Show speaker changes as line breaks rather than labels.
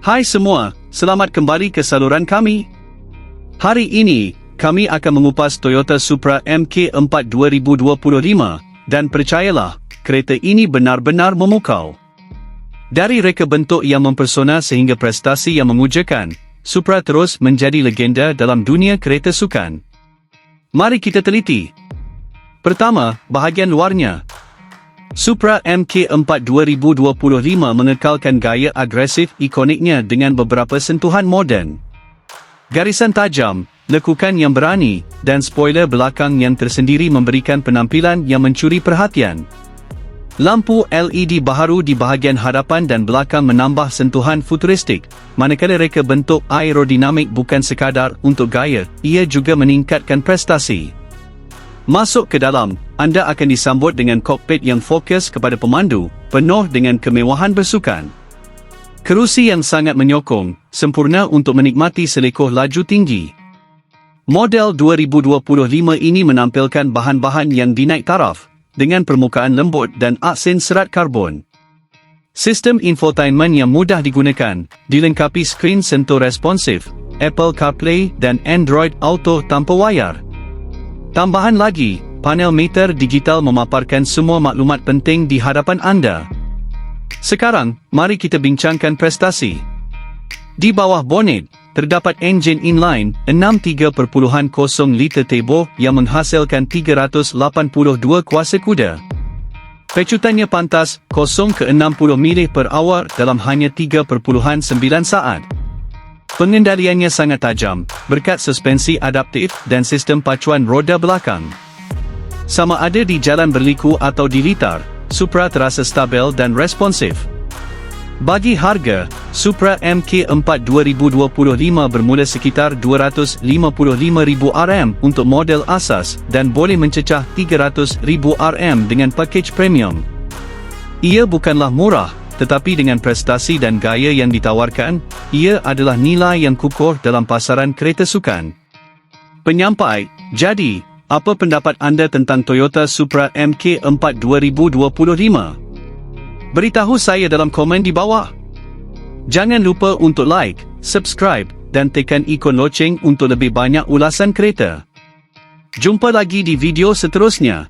Hai semua, selamat kembali ke saluran kami. Hari ini, kami akan mengupas Toyota Supra MK4 2025 dan percayalah, kereta ini benar-benar memukau. Dari reka bentuk yang mempersona sehingga prestasi yang memujakan, Supra terus menjadi legenda dalam dunia kereta sukan. Mari kita teliti. Pertama, bahagian luarnya. Supra MK4 2025 mengekalkan gaya agresif ikoniknya dengan beberapa sentuhan moden. Garisan tajam, lekukan yang berani, dan spoiler belakang yang tersendiri memberikan penampilan yang mencuri perhatian. Lampu LED baharu di bahagian hadapan dan belakang menambah sentuhan futuristik, manakala reka bentuk aerodinamik bukan sekadar untuk gaya, ia juga meningkatkan prestasi. Masuk ke dalam, anda akan disambut dengan kokpit yang fokus kepada pemandu, penuh dengan kemewahan bersukan. Kerusi yang sangat menyokong, sempurna untuk menikmati selekoh laju tinggi. Model 2025 ini menampilkan bahan-bahan yang dinaik taraf, dengan permukaan lembut dan aksen serat karbon. Sistem infotainment yang mudah digunakan, dilengkapi skrin sentuh responsif, Apple CarPlay dan Android Auto tanpa wayar. Tambahan lagi, panel meter digital memaparkan semua maklumat penting di hadapan anda. Sekarang, mari kita bincangkan prestasi. Di bawah bonnet, terdapat enjin inline 63.0 liter turbo yang menghasilkan 382 kuasa kuda. Pecutannya pantas 0 ke 60 mili per hour dalam hanya 3.9 saat. Pengendaliannya sangat tajam, berkat suspensi adaptif dan sistem pacuan roda belakang. Sama ada di jalan berliku atau di litar, Supra terasa stabil dan responsif. Bagi harga, Supra MK4 2025 bermula sekitar RM255,000 untuk model asas dan boleh mencecah RM300,000 dengan pakej premium. Ia bukanlah murah, tetapi dengan prestasi dan gaya yang ditawarkan, ia adalah nilai yang kukuh dalam pasaran kereta sukan. Penyampai, jadi, apa pendapat anda tentang Toyota Supra MK4 2025? Beritahu saya dalam komen di bawah. Jangan lupa untuk like, subscribe dan tekan ikon loceng untuk lebih banyak ulasan kereta. Jumpa lagi di video seterusnya.